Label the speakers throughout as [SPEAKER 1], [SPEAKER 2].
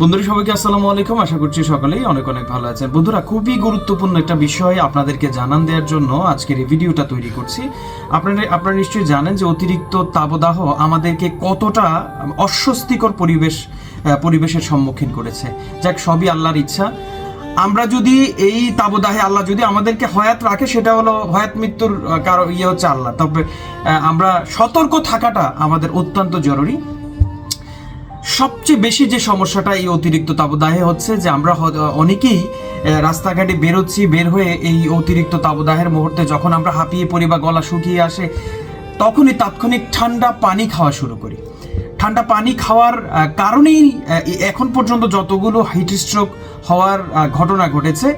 [SPEAKER 1] বন্ধুরা, সবাইকে আসসালামু আলাইকুম। আশা করছি সকলেই অনেক অনেক ভালো আছেন। বন্ধুরা, খুবই গুরুত্বপূর্ণ একটা বিষয় আপনাদেরকে জানান দেওয়ার জন্য আজকের এই ভিডিওটা তৈরি করছি। আপনারা আপনারা নিশ্চয়ই জানেন যে অতিরিক্ত তাপদাহ আমাদেরকে কতটা অস্বস্তিকর পরিবেশ পরিবেশের সম্মুখীন করেছে। যাক, সবই আল্লাহর ইচ্ছা। আমরা যদি এই তাবদাহে আল্লাহ যদি আমাদেরকে হয়াত রাখে, সেটা হলো হয়াত মৃত্যুর কারও ইয়ে হচ্ছে আল্লাহ। তবে আমরা সতর্ক থাকাটা আমাদের অত্যন্ত জরুরি। সবচেয়ে বেশি যে সমস্যাটা এই অতিরিক্ত তাপদাহে হচ্ছে যে আমরা অনেকেই রাস্তাঘাটে বেরোচ্ছি, বের হয়ে এই অতিরিক্ত তাপদাহের মুহূর্তে যখন আমরা হাঁপিয়ে পড়ি বা গলা শুকিয়ে আসে, তখনই তাৎক্ষণিক ঠান্ডা পানি খাওয়া শুরু করি। ঠান্ডা পানি খাওয়ার কারণেই এখন পর্যন্ত যতগুলো হিট স্ট্রোক হওয়ার ঘটনা ঘটেছে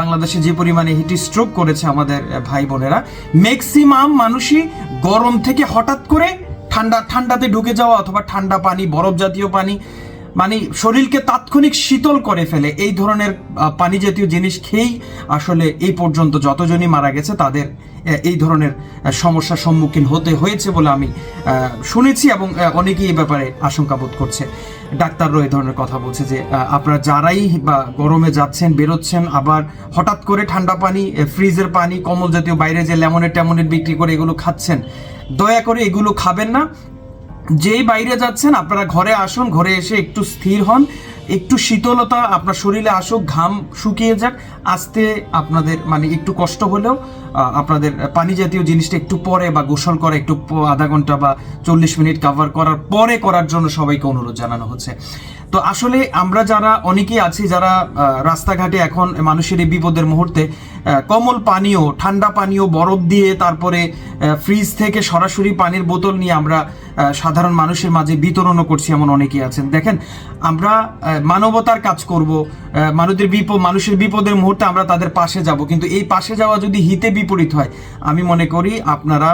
[SPEAKER 1] বাংলাদেশে যে পরিমাণে হিট স্ট্রোক করেছে আমাদের ভাই বোনেরা ম্যাক্সিমাম মানুষই গরম থেকে হঠাৎ করে ঠান্ডা ঠান্ডাতে ঢুকে যাওয়া অথবা ঠান্ডা পানি বরফ জাতীয় পানি মানে শরীরকে তাৎক্ষণিক শীতল করে ফেলে। এই ধরনের পানি জাতীয় জিনিস খেয়েই আসলে এই পর্যন্ত যতজনই মারা গেছে, তাদের এই ধরনের সমস্যার সম্মুখীন হতে হয়েছে বলে আমি শুনেছি এবং অনেকেই এই ব্যাপারে আশঙ্কা বোধ করছে। ডাক্তাররাও এই ধরনের কথা বলছে যে আপনারা যারাই বা গরমে যাচ্ছেন, বেরোচ্ছেন, আবার হঠাৎ করে ঠান্ডা পানি ফ্রিজের পানি কমল জাতীয় বাইরে যে লেমনের ট্যামনের বিক্রি করে এগুলো খাচ্ছেন, দয়া করে এগুলো খাবেন না। যেই বাইরে যাচ্ছেন, আপনারা ঘরে আসুন, ঘরে এসে একটু স্থির হন, একটু শীতলতা আপনার শরীরে আসুক, ঘাম শুকিয়ে যাক, আস্তে আপনাদের মানে একটু কষ্ট হলেও আপনাদের পানি জাতীয় জিনিসটা একটু পরে বা গোসল করে একটু আধা ঘণ্টা বা চল্লিশ মিনিট কাভার করার পরে করার জন্য সবাইকে অনুরোধ জানানো হচ্ছে। তো আসলে আমরা যারা অনেকেই আছি, যারা রাস্তাঘাটে এখন মানুষের এই বিপদের মুহূর্তে কমল পানীয় ঠান্ডা পানীয় বরফ দিয়ে তারপরে ফ্রিজ থেকে সরাসরি পানির বোতল নিয়ে আমরা সাধারণ মানুষের মাঝে বিতরণও করছি এমন অনেকেই আছেন। দেখেন আমরা মানবতার কাজ করব আহ, মানুষের বিপদ মানুষের বিপদের মুহূর্তে আমরা তাদের পাশে যাব। কিন্তু এই পাশে যাওয়া যদি হিতে বিপরীত হয় আমি মনে করি আপনারা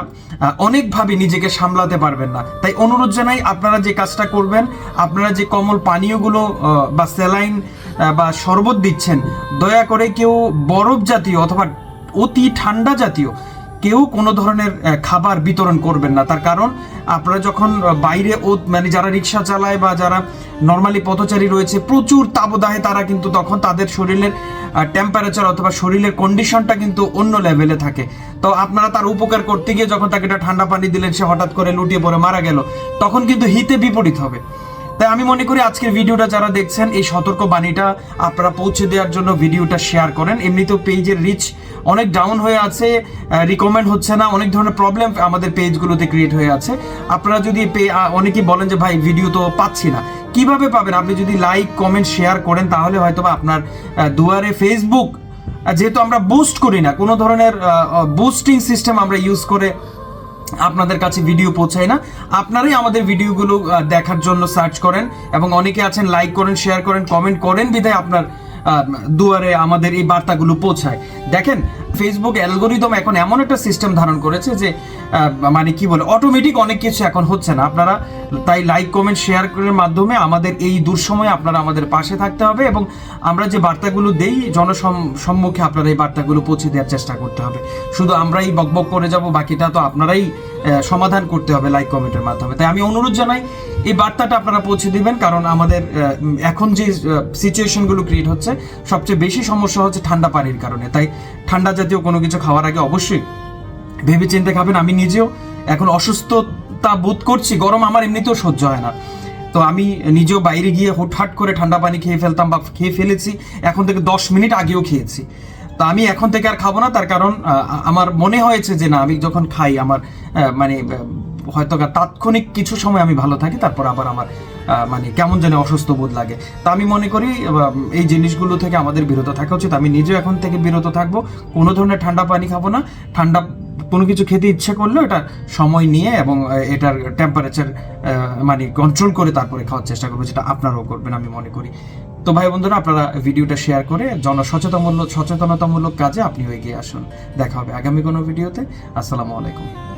[SPEAKER 1] অনেকভাবে নিজেকে সামলাতে পারবেন না। তাই অনুরোধ জানাই আপনারা যে কাজটা করবেন আপনারা যে কমল পানীয়গুলো বা স্যালাইন বা শরবত দিচ্ছেন দয়া করে কেউ বরফ জাতীয় অথবা অতি ঠান্ডা জাতীয় কেউ কোনো ধরনের খাবার বিতরণ করবেন না। তার কারণ, আপনারা যখন বাইরে ও মানে যারা রিক্সা চালায় বা যারা নর্মালি পথচারী রয়েছে, প্রচুর তাপদাহে তারা কিন্তু তখন তাদের শরীরের টেম্পারেচার অথবা শরীরের কন্ডিশনটা কিন্তু অন্য লেভেলে থাকে। তো আপনারা তার উপকার করতে গিয়ে যখন তাকে একটা ঠান্ডা পানি দিলেন, সে হঠাৎ করে লুটিয়ে পড়ে, মারা গেল, তখন কিন্তু হিতে বিপরীত হবে। তাই আমি মনে করি আজকের ভিডিওটা যারা দেখছেন, এই সতর্ক বাণীটা আপনারা পৌঁছে দেওয়ার জন্য ভিডিওটা শেয়ার করেন। এমনিতেও পেজের রিচ অনেক ডাউন হয়ে আছে রিকমেন্ড হচ্ছে না, অনেক ধরনের প্রবলেম আমাদের পেজগুলোতে ক্রিয়েট হয়ে আছে। আপনারা যদি অনেকেই বলেন যে, ভাই ভিডিও তো পাচ্ছি না। কীভাবে পাবেন? আপনি যদি লাইক কমেন্ট শেয়ার করেন, তাহলে হয়তো আপনার দুয়ারে ফেসবুক যেহেতু আমরা বুস্ট করি না, কোনো ধরনের বুস্টিং সিস্টেম আমরা ইউজ করে আপনাদের কাছে ভিডিও পৌঁছায় না, আপনারাই আমাদের ভিডিওগুলো দেখার জন্য সার্চ করেন এবং অনেকে আছেন লাইক করেন শেয়ার করেন কমেন্ট করেন বিধায় আপনার দুয়ারে আমাদের এই বার্তাগুলো পৌঁছায়। দেখেন ফেসবুক অ্যালগোরিদম এখন এমন একটা সিস্টেম ধারণ করেছে যে মানে কি বলে অটোমেটিক অনেক কিছু এখন হচ্ছে না। আপনারা তাই লাইক কমেন্ট শেয়ার করার মাধ্যমে আমাদের এই দুঃসময়ে আপনারা আমাদের পাশে থাকতে হবে এবং আমরা যে বার্তাগুলো দেই জনসম্মুখে আপনারা এই বার্তাগুলো পৌঁছে দেওয়ার চেষ্টা করতে হবে। শুধু আমরাই বকবক করে যাব, বাকিটা তো আপনারাই সমাধান করতে হবে লাইক কমেন্টের মাধ্যমে। তাই আমি অনুরোধ জানাই, এই বার্তাটা আপনারা পৌঁছে দিবেন, কারণ আমাদের এখন যে সিচুয়েশনগুলো ক্রিয়েট হচ্ছে, সবচেয়ে বেশি সমস্যা হচ্ছে ঠান্ডা পানির কারণে। তাই ঠান্ডা জাতীয় কোনো কিছু খাওয়ার আগে অবশ্যই ভেবে চিন্তে খাবেন। আমি নিজেও এখন অসুস্থতা বোধ করছি, গরম আমার এমনিতেও সহ্য হয় না। তো আমি নিজেও বাইরে গিয়ে হুটহাট করে ঠান্ডা পানি খেয়ে ফেলতাম বা খেয়ে ফেলেছি, এখন থেকে দশ মিনিট আগেও খেয়েছি। তা আমি এখন থেকে আর খাব না, তার কারণ আমার মনে হয়েছে যে না, আমি যখন খাই, আমার মানে হয়তো তাৎক্ষণিক কিছু সময় আমি ভালো থাকি, তারপর আবার আমার মানে কেমন যেন অসুস্থ বোধ লাগে। তা আমি মনে করি এই জিনিসগুলো থেকে আমাদের বিরত থাকা উচিত। আমি নিজেও এখন থেকে বিরত থাকব। কোনো ধরনের ঠান্ডা পানি খাব না। ঠান্ডা কোনো কিছু খেতে ইচ্ছে করলেও এটা সময় নিয়ে এবং এটার টেম্পারেচার মানে কন্ট্রোল করে তারপরে খাওয়ার চেষ্টা করব, যেটা আপনারাও করবেন, আমি মনে করি। তো ভাই বন্ধুরা, আপনারা ভিডিওটা শেয়ার করে জনসচেতনমূলক, সচেতনতামূলক কাজে আপনিও এগিয়ে আসুন। দেখা হবে আগামী কোনো ভিডিওতে। আসসালামু আলাইকুম।